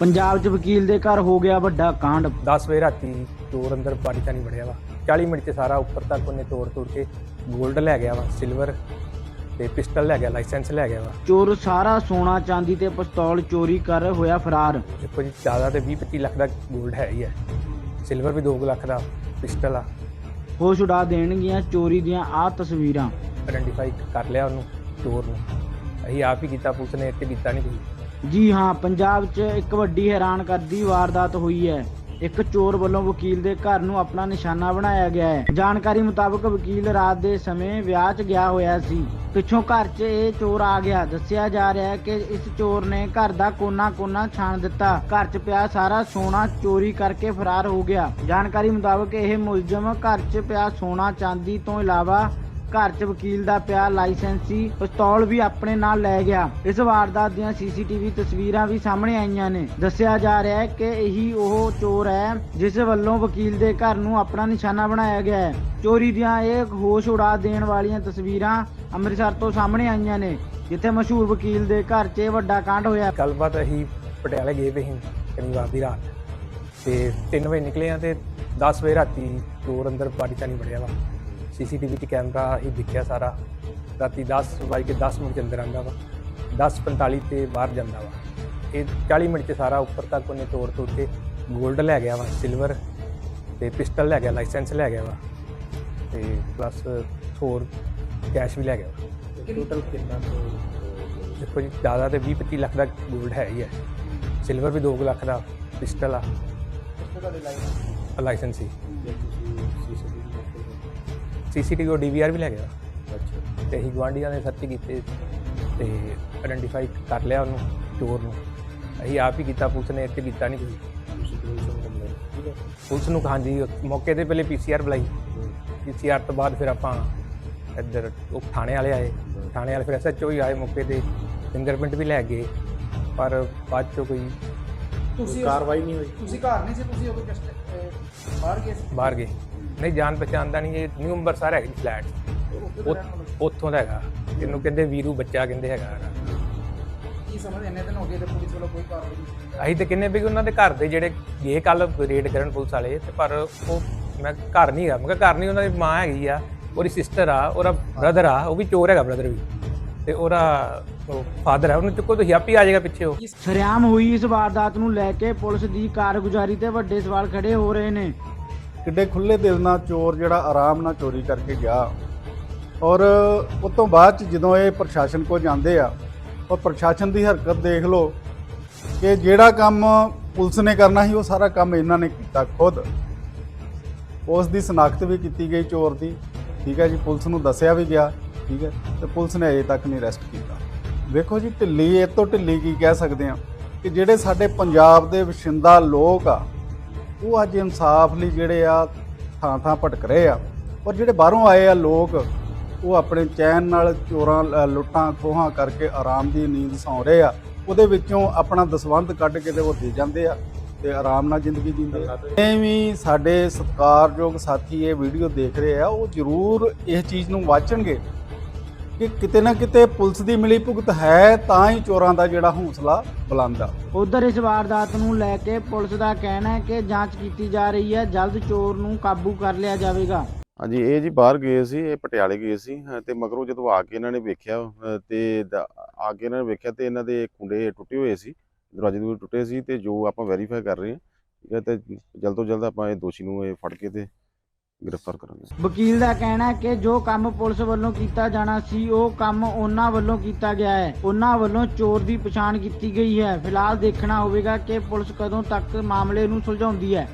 ਪੰਜਾਬ 'ਚ ਵਕੀਲ ਦੇ ਘਰ ਹੋ ਗਿਆ ਵੱਡਾ ਕਾਂਡ। 10 ਵਜੇ ਰਾਤੀ ਚੋਰ ਅੰਦਰ ਬਾੜੀ ਤਾਂ ਨਹੀਂ ਵੜਿਆ ਵਾ। 40 ਮਿੰਟ ਚ ਸਾਰਾ ਉੱਪਰ ਤੱਕ ਉਹਨੇ ਤੋੜ ਤੋੜ ਕੇ 골ਡ ਲੈ ਗਿਆ ਵਾ ਸਿਲਵਰ ਤੇ ਪਿਸਟਲ ਲੈ ਗਿਆ ਲਾਇਸੈਂਸ ਲੈ ਗਿਆ ਵਾ। ਚੋਰ ਸਾਰਾ ਸੋਨਾ ਚਾਂਦੀ ਤੇ ਪਿਸਤੌਲ ਚੋਰੀ ਕਰ ਹੋਇਆ ਫਰਾਰ। ਦੇਖੋ ਜੀ ਜ਼ਿਆਦਾ ਤੇ 20 25 ਲੱਖ ਦਾ 골ਡ ਹੈ ਹੀ ਹੈ। ਸਿਲਵਰ ਵੀ 2 ਲੱਖ ਦਾ ਪਿਸਟਲ ਆ। ਹੋਸ਼ ਉਡਾ ਦੇਣਗੀਆਂ ਚੋਰੀ ਦੀਆਂ ਆ ਤਸਵੀਰਾਂ। ਆਇਡੈਂਟੀਫਾਈ ਕਰ ਲਿਆ ਉਹਨੂੰ ਚੋਰ ਨੂੰ। ਅਸੀਂ ਆਪ ਹੀ ਕੀਤਾ ਪੁਲਿਸ ਨੇ ਇੱਥੇ ਕੀਤਾ ਨਹੀਂ ਕੋਈ। ਜੀ ਹਾਂ, ਪੰਜਾਬ 'ਚ ਇੱਕ ਵੱਡੀ ਹੈਰਾਨ ਕਰਦੀ ਵਾਰਦਾਤ ਹੋਈ ਹੈ। ਇੱਕ ਚੋਰ ਵੱਲੋਂ ਵਕੀਲ ਦੇ ਘਰ ਨੂੰ ਆਪਣਾ ਨਿਸ਼ਾਨਾ ਬਣਾਇਆ ਗਿਆ ਹੈ। ਜਾਣਕਾਰੀ ਮੁਤਾਬਕ ਵਕੀਲ ਰਾਤ ਦੇ ਸਮੇਂ ਵਿਆਹ 'ਚ ਗਿਆ ਹੋਇਆ ਸੀ। ਪਿੱਛੋਂ ਘਰ 'ਚ ਇਹ ਚੋਰ ਆ ਗਿਆ। ਦੱਸਿਆ ਜਾ ਰਿਹਾ ਹੈ ਕਿ ਇਸ ਚੋਰ ਨੇ ਘਰ ਦਾ ਕੋਨਾ-ਕੋਨਾ ਛਾਣ ਦਿੱਤਾ। ਘਰ 'ਚ ਪਿਆ ਸਾਰਾ ਸੋਨਾ ਚੋਰੀ ਕਰਕੇ ਫਰਾਰ ਹੋ ਗਿਆ। ਜਾਣਕਾਰੀ ਮੁਤਾਬਕ ਇਹ ਮੁਲਜ਼ਮ ਘਰ 'ਚ ਪਿਆ ਸੋਨਾ ਚਾਂਦੀ ਤੋਂ ਇਲਾਵਾ ਘਰ 'ਚ ਵਕੀਲ ਦਾ ਪਿਆ ਲਾਇਸੈਂਸੀ ਪਿਸਤੌਲ ਵੀ ਆਪਣੇ ਨਾਲ ਲੈ ਗਿਆ। ਇਸ ਵਾਰਦਾਤ ਦੀਆਂ ਸੀਸੀਟੀਵੀ ਤਸਵੀਰਾਂ ਵੀ ਸਾਹਮਣੇ ਆਈਆਂ ਨੇ। ਦੱਸਿਆ ਜਾ ਰਿਹਾ ਹੈ ਕਿ ਇਹੀ ਉਹ ਚੋਰ ਹੈ, ਜਿਸ ਵੱਲੋਂ ਵਕੀਲ ਦੇ ਘਰ ਨੂੰ ਆਪਣਾ ਨਿਸ਼ਾਨਾ ਬਣਾਇਆ ਗਿਆ ਹੈ। ਚੋਰੀ ਦੀਆਂ ਇਹ ਹੋਸ਼ ਉਡਾ ਦੇਣ ਵਾਲੀਆਂ ਤਸਵੀਰਾਂ ਅੰਮ੍ਰਿਤਸਰ ਤੋਂ ਸਾਹਮਣੇ ਆਈਆਂ ਨੇ, ਜਿੱਥੇ ਮਸ਼ਹੂਰ ਵਕੀਲ ਦੇ ਘਰ 'ਚ ਵੱਡਾ ਕਾਂਡ ਹੋਇਆ। ਗੱਲਬਾਤ ਅਸੀਂ ਪਟਿਆਲੇ ਗਏ ਵੇ ਸ਼ਨੀਵਾਰ ਦੀ ਰਾਤ। ਤੇ 3 ਵਜੇ ਨਿਕਲੇ ਆ ਤੇ 10 ਵਜੇ ਰਾਤੀ ਚੋਰ ਅੰਦਰ ਬਾੜੀ ਤਾਂ ਵੜਿਆ ਵਾ। ਸੀਸੀਟੀਵੀ 'ਚ ਕੈਮਰਾ ਹੀ ਦਿਖਿਆ ਸਾਰਾ। ਰਾਤੀ 10 ਵਜੇ ਕੇ 10 ਮਿੰਟ 'ਚ ਅੰਦਰ ਆਂਦਾ ਵਾ 10:45 ਤੇ ਬਾਹਰ ਜਾਂਦਾ ਵਾ। ਇਹ 40 ਮਿੰਟ 'ਚ ਸਾਰਾ ਉੱਪਰ ਤੱਕ ਉਹਨੇ ਤੋੜ ਤੋੜ ਕੇ 골ਡ ਲੈ ਗਿਆ ਵਾ ਸਿਲਵਰ ਤੇ ਪਿਸਟਲ ਲੈ ਗਿਆ ਲਾਇਸੈਂਸ ਲੈ ਗਿਆ ਵਾ ਤੇ ਪਲੱਸ ਹੋਰ ਕੈਸ਼ ਵੀ ਲੈ ਗਿਆ ਵਾ। ਟੋਟਲ ਕਿੰਨਾ ਦੇਖੋ ਜੀ ਜ਼ਿਆਦਾ ਤੇ 20 25 ਲੱਖ ਦਾ 골ਡ ਹੈ ਹੀ ਹੈ। ਸਿਲਵਰ ਵੀ 2 ਲੱਖ ਦਾ ਪਿਸਟਲ ਆ। ਲਾਇਸੈਂਸ ਤੁਸੀਂ ਸੀਸੀਟੀਵੀ ਉਹ ਡੀਵੀਆਰ ਵੀ ਲੈ ਗਿਆ। ਅੱਛਾ। ਤੇ ਅਸੀਂ ਗੁਆਂਢੀਆਂ ਨੇ ਸਰਚ ਕੀਤੇ ਤੇ ਆਇਡੈਂਟੀਫਾਈ ਕਰ ਲਿਆ ਉਹਨੂੰ ਚੋਰ ਨੂੰ। ਅਸੀਂ ਆਪ ਹੀ ਕੀਤਾ ਪੁਲਿਸ ਨੇ ਇੱਥੇ ਕੀਤਾ ਨਹੀਂ ਕੋਈ ਤੁਸੀਂ ਪੁਲਿਸ ਨੂੰ ਹਾਂਜੀ ਮੌਕੇ ਤੇ ਪਹਿਲੇ ਪੀਸੀਆਰ ਬੁਲਾਈ। ਪੀਸੀਆਰ ਤੋਂ ਬਾਅਦ ਫਿਰ ਆਪਾਂ ਇੱਧਰ ਉਹ ਥਾਣੇ ਵਾਲੇ ਆਏ। ਥਾਣੇ ਵਾਲੇ ਫਿਰ ਐਸਐਚਓ ਹੀ ਆਏ ਮੌਕੇ ਤੇ। ਫਿੰਗਰਪ੍ਰਿੰਟ ਵੀ ਲੈ ਗਏ। ਪਰ ਬਾਅਦ ਚੋਂ ਕੋਈ ਤੁਸੀਂ ਕਾਰਵਾਈ ਨਹੀਂ ਹੋਈ। ਤੁਸੀਂ ਘਰ ਨਹੀਂ ਸੀ ਤੁਸੀਂ ਉਦੋਂ ਜਸਟ ਬਾਹਰ ਗਏ ਸੀ। ਬਾਹਰ ਗਏ। ਨਹੀਂ ਜਾਣ ਪਛਾਣ ਦਾ ਨਹੀਂ ਇਹ ਨਿਊ ਅੰਬਰਸਰ ਹੈਗਾ ਜੀ ਫਲੈਟ ਉੱਥੇ ਦਾ ਹੈਗਾ। ਇਹਨੂੰ ਕਹਿੰਦੇ ਵੀਰੂ ਬੱਚਾ ਕਹਿੰਦੇ ਹੈਗਾ। ਕੀ ਸਮਝ ਇੰਨੇ ਦਿਨ ਹੋ ਗਏ ਤੇ ਪੁਲਿਸ ਵੱਲੋਂ ਕੋਈ ਕਾਰਵਾਈ ਨਹੀਂ ਅਸੀਂ ਤੇ ਕਿੰਨੇ ਵੀ ਉਹਨਾਂ ਦੇ ਘਰ ਦੇ ਜਿਹੜੇ ਗਏ ਕੱਲ ਰੇਡ ਕਰਨ ਪੁਲਿਸ ਵਾਲੇ ਤੇ ਪਰ ਉਹ ਮੈਂ ਘਰ ਨਹੀਂ ਹੈਗਾ। ਮੈਂ ਕਿਹਾ ਘਰ ਨਹੀਂ ਉਹਨਾਂ ਦੀ ਮਾਂ ਹੈਗੀ ਆ ਉਹਦੀ ਸਿਸਟਰ ਆ ਉਹਦਾ ਬ੍ਰਦਰ ਆ ਉਹ ਵੀ ਚੋਰ ਹੈਗਾ ਬ੍ਰਦਰ ਵੀ। ਤੇ ਉਹਦਾ ਫਾਦਰ ਆ ਉਹਨੂੰ ਚੁੱਕੋ ਤੁਸੀਂ ਆਪੇ ਆ ਜਾਏਗਾ ਪਿੱਛੇ ਉਹ। ਸਰਿਆਮ ਹੋਈ ਇਸ ਵਾਰਦਾਤ ਨੂੰ ਲੈ ਕੇ ਪੁਲਿਸ ਦੀ ਕਾਰਗੁਜ਼ਾਰੀ ਤੇ ਵੱਡੇ ਸਵਾਲ ਖੜੇ ਹੋ ਰਹੇ ਨੇ। ਕਿੱਡੇ ਖੁੱਲੇ ਦਿਲ ਨਾਲ ਚੋਰ ਜਿਹੜਾ ਆਰਾਮ ਨਾਲ ਚੋਰੀ ਕਰਕੇ ਗਿਆ। ਔਰ ਉਸ ਤੋਂ ਬਾਅਦ ਚ ਜਦੋਂ ਇਹ ਪ੍ਰਸ਼ਾਸਨ ਕੋਲ ਜਾਂਦੇ ਆ ਉਹ ਪ੍ਰਸ਼ਾਸਨ ਦੀ ਹਰਕਤ ਦੇਖ ਲਓ ਕਿ ਜਿਹੜਾ ਕੰਮ ਪੁਲਿਸ ਨੇ ਕਰਨਾ ਸੀ ਉਹ ਸਾਰਾ ਕੰਮ ਇਹਨਾਂ ਨੇ ਕੀਤਾ ਖੁਦ। ਉਸ ਦੀ ਸਨਾਖਤ ਵੀ ਕੀਤੀ ਗਈ ਚੋਰ ਦੀ। ਠੀਕ ਹੈ ਜੀ ਪੁਲਿਸ ਨੂੰ ਦੱਸਿਆ ਵੀ ਗਿਆ। ਠੀਕ ਹੈ ਤੇ ਪੁਲਿਸ ਨੇ ਅਜੇ ਤੱਕ ਨਹੀਂ ਅਰੈਸਟ ਕੀਤਾ। ਵੇਖੋ ਜੀ, ਢਿੱਲੀ, ਇਹ ਤੋਂ ਢਿੱਲੀ ਕੀ ਕਹਿ ਸਕਦੇ ਆ ਕਿ ਜਿਹੜੇ ਸਾਡੇ ਪੰਜਾਬ ਦੇ ਵਸਿੰਦਾ ਲੋਕ ਆ, ਉਹ ਅੱਜ ਇਨਸਾਫ ਲਈ ਜਿਹੜੇ ਆ ਥਾਂ ਥਾਂ ਭਟਕ ਰਹੇ ਆ। ਔਰ ਜਿਹੜੇ ਬਾਹਰੋਂ ਆਏ ਆ ਲੋਕ, ਉਹ ਆਪਣੇ ਚੈਨ ਨਾਲ ਚੋਰਾਂ ਲੁੱਟਾਂ, ਖੋਹਾਂ ਕਰਕੇ ਆਰਾਮ ਦੀ ਨੀਂਦ ਸੌਂ ਰਹੇ ਆ। ਉਹਦੇ ਵਿੱਚੋਂ ਆਪਣਾ ਦਸਵੰਧ ਕੱਢ ਕੇ ਤੇ ਉਹ ਦੇ ਜਾਂਦੇ ਆ ਤੇ ਆਰਾਮ ਨਾਲ ਜ਼ਿੰਦਗੀ ਜੀਂਦੇ ਆ। ਇਹ ਵੀ ਸਾਡੇ ਸਤਿਕਾਰਯੋਗ ਸਾਥੀ ਇਹ ਵੀਡੀਓ ਦੇਖ ਰਹੇ ਆ, ਉਹ ਜ਼ਰੂਰ ਇਸ ਚੀਜ਼ ਨੂੰ ਵਾਚਣਗੇ ਕਿ ਕਿਤੇ ਨਾ ਕਿਤੇ ਪੁਲਿਸ ਦੀ ਮਿਲੀ ਭੁਗਤ ਹੈ ਤਾਂ ਹੀ ਚੋਰਾਂ ਦਾ ਜਿਹੜਾ ਹੌਸਲਾ ਬੁਲੰਦ ਆ। ਉਧਰ ਇਸ ਵਾਰਦਾਤ ਨੂੰ ਲੈ ਕੇ ਪੁਲਿਸ ਦਾ ਕਹਿਣਾ ਹੈ ਕਿ ਜਾਂਚ ਕੀਤੀ ਜਾ ਰਹੀ ਹੈ ਜਲਦ ਚੋਰ ਨੂੰ ਕਾਬੂ ਕਰ ਲਿਆ ਜਾਵੇਗਾ। ਹਾਂਜੀ ਇਹ ਜੀ ਬਾਹਰ ਗਏ ਸੀ ਇਹ ਪਟਿਆਲੇ ਗਏ ਸੀ ਅਹ ਤੇ ਮਗਰੋਂ ਜਦੋਂ ਆ ਕੇ ਇਹਨਾਂ ਨੇ ਵੇਖਿਆ ਅਹ ਤੇ ਦ- ਆ ਕੇ ਇਹਨਾਂ ਨੇ ਵੇਖਿਆ ਤੇ ਇਹਨਾਂ ਦੇ ਕੁੰਡੇ ਟੁੱਟੇ ਹੋਏ ਸੀ ਦਰਵਾਜ਼ੇ ਦੂਰ ਟੁੱਟੇ ਸੀ ਤੇ ਜੋ ਆਪਾਂ ਵੈਰੀਫਾਈ ਕਰ ਰਹੇ ਹਾਂ ਠੀਕ ਹੈ ਤੇ ਜਲਦ ਤੋਂ ਜਲਦ ਆਪਾਂ ਇਹ ਦੋਸ਼ੀ ਨੂੰ ਇਹ ਫੜ ਕੇ ਤੇ ਗ੍ਰਿਫਤਾਰ ਕਰਾਂਗੇ। ਵਕੀਲ ਦਾ ਕਹਿਣਾ ਹੈ ਕਿ ਜੋ ਕੰਮ ਪੁਲਿਸ ਵੱਲੋਂ ਕੀਤਾ ਜਾਣਾ ਸੀ, ਉਹ ਕੰਮ ਉਹਨਾਂ ਵੱਲੋਂ ਕੀਤਾ ਗਿਆ ਹੈ। ਉਹਨਾਂ ਵੱਲੋਂ ਚੋਰ ਦੀ ਪਛਾਣ ਕੀਤੀ ਗਈ ਹੈ। ਫਿਲਹਾਲ ਦੇਖਣਾ ਹੋਵੇਗਾ ਕਿ ਪੁਲਿਸ ਕਦੋਂ ਤੱਕ ਮਾਮਲੇ ਨੂੰ ਸੁਲਝਾਉਂਦੀ ਹੈ।